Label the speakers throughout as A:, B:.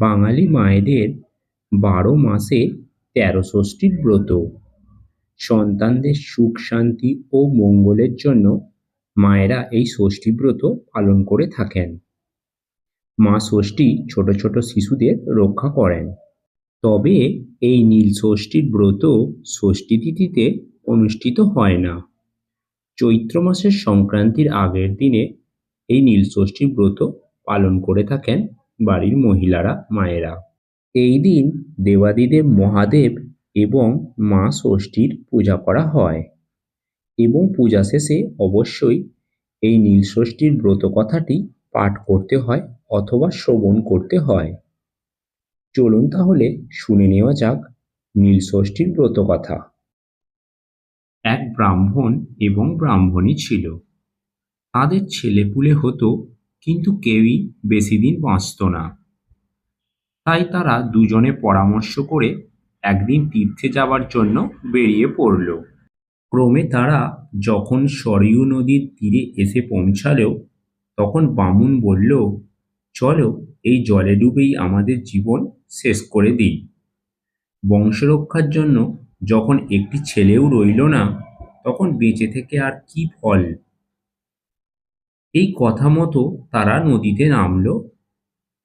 A: বাঙালি মায়েদের বারো মাসে তেরো ষষ্ঠীর ব্রত। সন্তানদের সুখ, শান্তি ও মঙ্গলের জন্য মায়েরা এই ষষ্ঠী ব্রত পালন করে থাকেন। মা ষষ্ঠী ছোট ছোট শিশুদের রক্ষা করেন। তবে এই নীল ষষ্ঠীর ব্রত ষষ্ঠী তিথিতে অনুষ্ঠিত হয় না। চৈত্র মাসের সংক্রান্তির আগের দিনে এই নীল ষষ্ঠীর ব্রত পালন করে থাকেন বাড়ির মহিলারা, মায়েরা। এই দিন দেবাদিদেব মহাদেব এবং মা ষষ্ঠীর পূজা করা হয় এবং পূজা শেষে অবশ্যই এই নীল ষষ্ঠীর ব্রত কথাটি পাঠ করতে হয় অথবা শ্রবণ করতে হয়। চলুন তাহলে শুনে নেওয়া যাক নীল ষষ্ঠীর ব্রত কথা। এক ব্রাহ্মণ এবং ব্রাহ্মণী ছিল। তাদের ছেলেপুলে হতো কিন্তু কেউই বেশি দিন বাঁচত না। তাই তারা দুজনে পরামর্শ করে একদিন তীর্থে যাওয়ার জন্য বেরিয়ে পড়ল। ক্রমে তারা যখন সরয়ূ নদীর তীরে এসে পৌঁছালেও তখন বামুন বলল, চলো, এই জলে ডুবেই আমাদের জীবন শেষ করে দিই। বংশরক্ষার জন্য যখন একটি ছেলেও রইল না, তখন বেঁচে থেকে আর কি ফল? এই কথা মতো তারা নদীতে নামল।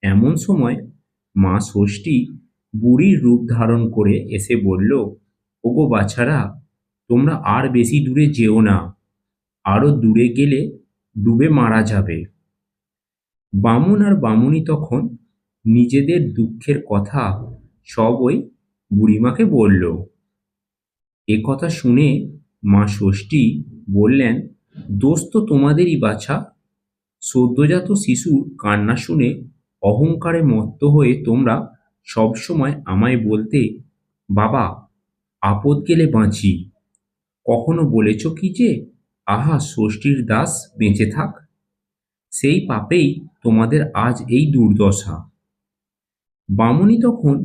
A: এমন সময় মা ষষ্ঠী বুড়ির রূপ ধারণ করে এসে বলল, ওগো বাছারা, তোমরা আর বেশি দূরে যেও না। আরও দূরে গেলে ডুবে মারা যাবে। বামুন আর বামুনি তখন নিজেদের দুঃখের কথা সব ওই বুড়িমাকে বলল। এ কথা শুনে মা ষষ্ঠী বললেন, দোষ তো তোমাদেরই বাছা। সদ্যজাত শিশুর কান্না শুনে অহংকারে মত্ত হয়ে তোমরা সবসময় আমায় বলতে, বাবা, আপদ গেলে বাঁচি। কখনো বলেছ কি যে, আহা, ষষ্ঠীর দাস বেঁচে থাক। সেই পাপেই তোমাদের আজ এই দুর্দশা। বামুনি তখন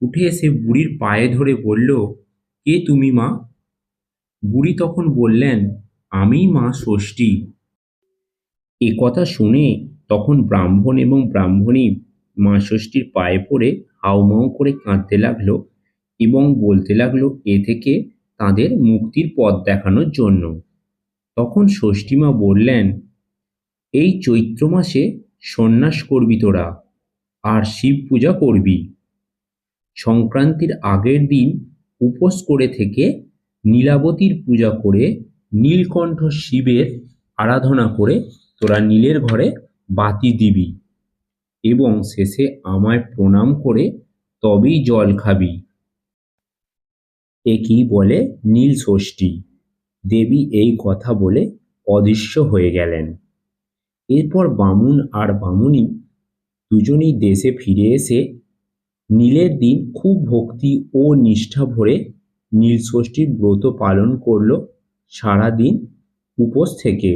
A: উঠে এসে বুড়ির পায়ে ধরে বলল, কে তুমি মা? বুড়ি তখন বললেন, আমি মা ষষ্ঠী। এ কথা শুনে তখন ব্রাহ্মণ এবং ব্রাহ্মণী মা ষষ্ঠীর পায়ে পড়ে হাউমাউ করে কাঁদতে লাগল এবং বলতে লাগল, এ থেকে তাদের মুক্তির পথ দেখানোর জন্য। তখন ষষ্ঠীমা বললেন, এই চৈত্র মাসে সন্ন্যাস করবি তোরা আর শিব পূজা করবি। সংক্রান্তির আগের দিন উপোস করে থেকে নীলাবতীর পূজা করে নীলকণ্ঠ শিবের আরাধনা করে তোরা নীলের ঘরে বাতি দিবি এবং শেষে আমায় প্রণাম করে তবেই জল খাবি। একেই বলে নীল ষষ্ঠী? দেবী এই কথা বলে অদৃশ্য হয়ে গেলেন। এরপর বামুন আর বামুনি দুজনেই দেশে ফিরে এসে নীলের দিন খুব ভক্তি ও নিষ্ঠা ভরে নীল ষষ্ঠীর ব্রত পালন করল সারাদিন উপোস থেকে।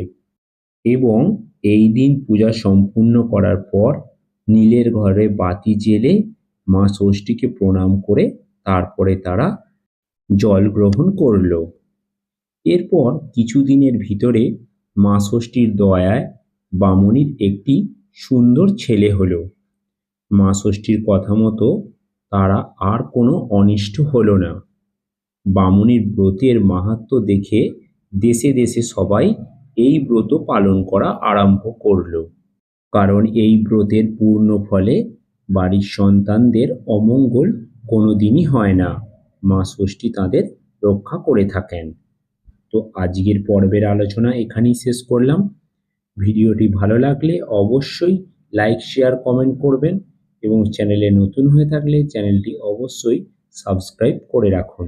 A: এবং এই দিন পূজা সম্পূর্ণ করার পর নীলের ঘরে বাতি জেলে মা ষষ্ঠীকে প্রণাম করে তারপরে তারা জল গ্রহণ করল। এরপর কিছুদিনের ভিতরে মা ষষ্ঠীর দয়ায় বামুনির একটি সুন্দর ছেলে হলো। মা ষষ্ঠীর কথা মতো তারা আর কোনো অনিষ্ট হলো না। বামুনির ব্রতের মাহাত্ম্য দেখে দেশে দেশে সবাই এই ব্রত পালন করা আরম্ভ করল। কারণ এই ব্রতের পূর্ণ ফলে বাড়ির সন্তানদের অমঙ্গল কোনোদিনই হয় না। মা ষষ্ঠী তাদের রক্ষা করে থাকেন। তো আজকের পর্বের আলোচনা এখানেই শেষ করলাম। ভিডিওটি ভালো লাগলে অবশ্যই লাইক, শেয়ার, কমেন্ট করবেন এবং চ্যানেলে নতুন হয়ে থাকলে চ্যানেলটি অবশ্যই সাবস্ক্রাইব করে রাখুন।